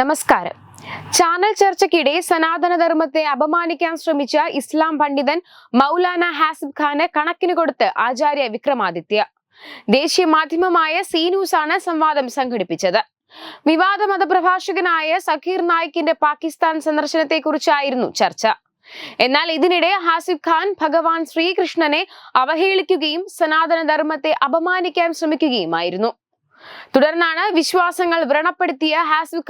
നമസ്കാരം. ചാനൽ ചർച്ചയ്ക്കിടെ സനാതനധർമ്മത്തെ അപമാനിക്കാൻ ശ്രമിച്ച ഇസ്ലാം പണ്ഡിതൻ മൗലാന ഹാസിബ് ഖാന് കണക്കിന് കൊടുത്ത് ആചാര്യ വിക്രമാദിത്യ. ദേശീയ മാധ്യമമായ സി ന്യൂസ് ആണ് സംവാദം സംഘടിപ്പിച്ചത്. വിവാദ മതപ്രഭാഷകനായ സഖീർ നായിക്കിന്റെ പാകിസ്ഥാൻ സന്ദർശനത്തെക്കുറിച്ചായിരുന്നു ചർച്ച. എന്നാൽ ഇതിനിടെ ഹാസിബ് ഖാൻ ഭഗവാൻ ശ്രീകൃഷ്ണനെ അവഹേളിക്കുകയും സനാതനധർമ്മത്തെ അപമാനിക്കാൻ ശ്രമിക്കുകയുമായിരുന്നു. തുടർന്നാണ് വിശ്വാസങ്ങൾ വ്രണപ്പെടുത്തിയ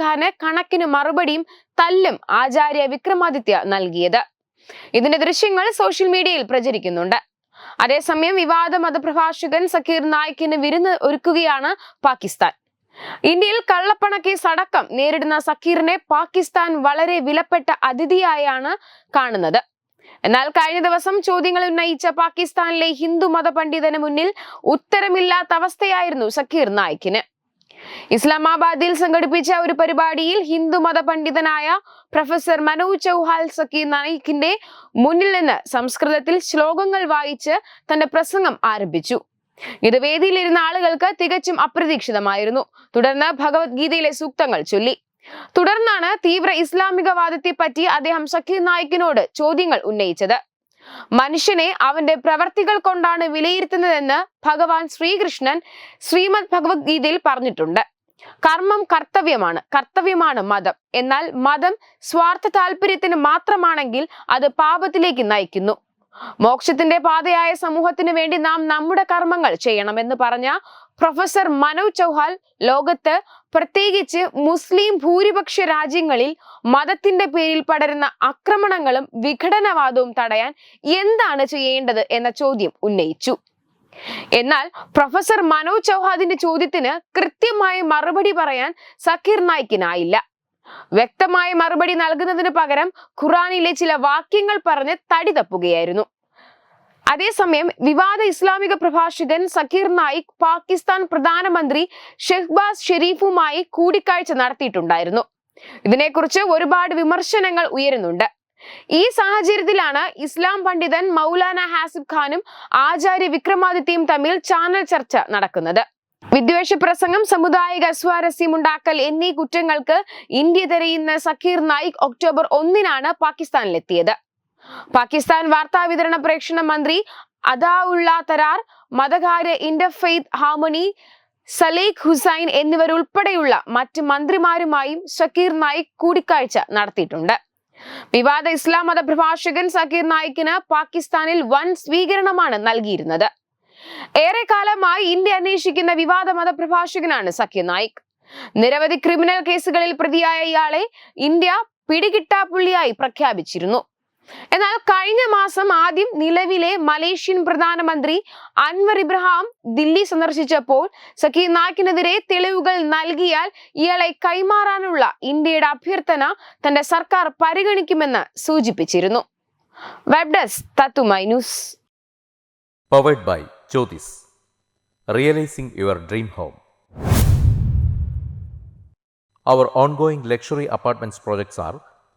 ഖാന് കണക്കിന് മറുപടിയും തല്ലും ആചാര്യ വിക്രമാദിത്യ നൽകിയത്. ഇതിന്റെ ദൃശ്യങ്ങൾ സോഷ്യൽ മീഡിയയിൽ പ്രചരിക്കുന്നുണ്ട്. അതേസമയം വിവാദ മതപ്രഭാഷകൻ സക്കീർ നായിക്കിന് വിരുന്ന് ഒരുക്കുകയാണ് പാകിസ്ഥാൻ. ഇന്ത്യയിൽ കള്ളപ്പണക്കേസ് അടക്കം നേരിടുന്ന സക്കീറിനെ പാകിസ്ഥാൻ വളരെ വിലപ്പെട്ട അതിഥിയായാണ് കാണുന്നത്. എന്നാൽ കഴിഞ്ഞ ദിവസം ചോദ്യങ്ങൾ ഉന്നയിച്ച പാകിസ്ഥാനിലെ ഹിന്ദു മത പണ്ഡിതന് മുന്നിൽ ഉത്തരമില്ലാത്ത അവസ്ഥയായിരുന്നു സക്കീർ നായിക്കിന്. ഇസ്ലാമാബാദിൽ സംഘടിപ്പിച്ച ഒരു പരിപാടിയിൽ ഹിന്ദു മത പണ്ഡിതനായ പ്രൊഫസർ മനോജ് ചൗഹാൽ സക്കീർ നായിക്കിന്റെ മുന്നിൽ നിന്ന് സംസ്കൃതത്തിൽ ശ്ലോകങ്ങൾ വായിച്ച് തന്റെ പ്രസംഗം ആരംഭിച്ചു. ഇത് വേദിയിലിരുന്ന ആളുകൾക്ക് തികച്ചും അപ്രതീക്ഷിതമായിരുന്നു. തുടർന്ന് ഭഗവത്ഗീതയിലെ സൂക്തങ്ങൾ ചൊല്ലി. തുടർന്നാണ് തീവ്ര ഇസ്ലാമികവാദത്തെ പറ്റി അദ്ദേഹം ഷക്കീർ നായിക്കിനോട് ചോദ്യങ്ങൾ ഉന്നയിച്ചത്. മനുഷ്യനെ അവന്റെ പ്രവർത്തികൾ കൊണ്ടാണ് വിലയിരുത്തുന്നതെന്ന് ഭഗവാൻ ശ്രീകൃഷ്ണൻ ശ്രീമദ് ഭഗവത്ഗീതയിൽ പറഞ്ഞിട്ടുണ്ട്. കർമ്മം കർത്തവ്യമാണ് കർത്തവ്യമാണ് മതം. എന്നാൽ മതം സ്വാർത്ഥ താല്പര്യത്തിന് മാത്രമാണെങ്കിൽ അത് പാപത്തിലേക്ക് നയിക്കുന്നു. മോക്ഷത്തിന്റെ പാതയായ സമൂഹത്തിന് വേണ്ടി നാം നമ്മുടെ കർമ്മങ്ങൾ ചെയ്യണമെന്ന് പറഞ്ഞ പ്രൊഫസർ മനോജ് ചൗഹാൽ ലോകത്ത് പ്രത്യേകിച്ച് മുസ്ലിം ഭൂരിപക്ഷ രാജ്യങ്ങളിൽ മതത്തിന്റെ പേരിൽ പടരുന്ന ആക്രമണങ്ങളും വിഘടനവാദവും തടയാൻ എന്താണ് ചെയ്യേണ്ടത് എന്ന ചോദ്യം ഉന്നയിച്ചു. എന്നാൽ പ്രൊഫസർ മനോജ് ചൗഹാദിന്റെ ചോദ്യത്തിന് കൃത്യമായ മറുപടി പറയാൻ സക്കീർ നായിക്കിനായില്ല. വ്യക്തമായ മറുപടി നൽകുന്നതിന് പകരം ഖുറാനിലെ ചില വാക്യങ്ങൾ പറഞ്ഞ് തടി തപ്പുകയായിരുന്നു. അതേസമയം വിവാദ ഇസ്ലാമിക പ്രഭാഷകൻ സക്കീർ നായിക് പാകിസ്ഥാൻ പ്രധാനമന്ത്രി ഷെഹ്ബാസ് ഷെരീഫുമായി കൂടിക്കാഴ്ച നടത്തിയിട്ടുണ്ടായിരുന്നു. ഇതിനെക്കുറിച്ച് ഒരുപാട് വിമർശനങ്ങൾ ഉയരുന്നുണ്ട്. ഈ സാഹചര്യത്തിലാണ് ഇസ്ലാം പണ്ഡിതൻ മൗലാന ഹാസിബ് ഖാനും ആചാര്യ വിക്രമാദിത്യയും തമ്മിൽ ചാനൽ ചർച്ച നടക്കുന്നത്. വിദ്വേഷ പ്രസംഗം സമുദായിക അസ്വാരസ്യമുണ്ടാക്കൽ എന്നീ കുറ്റങ്ങൾക്ക് ഇന്ത്യ തെരയുന്ന സക്കീർ നായിക് ഒക്ടോബർ ഒന്നിനാണ് പാകിസ്ഥാനിലെത്തിയത്. പാകിസ്ഥാൻ വാർത്താ വിതരണ പ്രേക്ഷണ മന്ത്രി അദാഉള്ള തരാർ മതകാര്യ ഇന്റർഫെയ്ത്ത് ഹാർമണി സലീഖ് ഹുസൈൻ എന്നിവരുൾപ്പെടെയുള്ള മറ്റ് മന്ത്രിമാരുമായും ഷക്കീർ നായിക് കൂടിക്കാഴ്ച നടത്തിയിട്ടുണ്ട്. വിവാദ ഇസ്ലാം മത പ്രഭാഷകൻ സക്കീർ നായിക്കിന് പാകിസ്ഥാനിൽ വൻ സ്വീകരണമാണ് നൽകിയിരുന്നത്. ഏറെക്കാലമായി ഇന്ത്യ അന്വേഷിക്കുന്ന വിവാദ മത പ്രഭാഷകനാണ് സക്കീർ നായിക്. നിരവധി ക്രിമിനൽ കേസുകളിൽ പ്രതിയായ ഇയാളെ ഇന്ത്യ പിടികിട്ടാപ്പുള്ളിയായി പ്രഖ്യാപിച്ചിരുന്നു. എന്നാൽ കഴിഞ്ഞ മാസം ആദ്യം നിലവിലെ മലേഷ്യൻ പ്രധാനമന്ത്രി അൻവർ ഇബ്രഹാം ദില്ലി സന്ദർശിച്ചപ്പോൾ സക്കീർ നായിക്കിനെതിരെ തെളിവുകൾ നൽകിയാൽ ഇയാളെ കൈമാറാനുള്ള ഇന്ത്യയുടെ അഭ്യർത്ഥന തന്റെ സർക്കാർ പരിഗണിക്കുമെന്ന് സൂചിപ്പിച്ചിരുന്നു. Web desk news by your Our ongoing luxury apartments projects are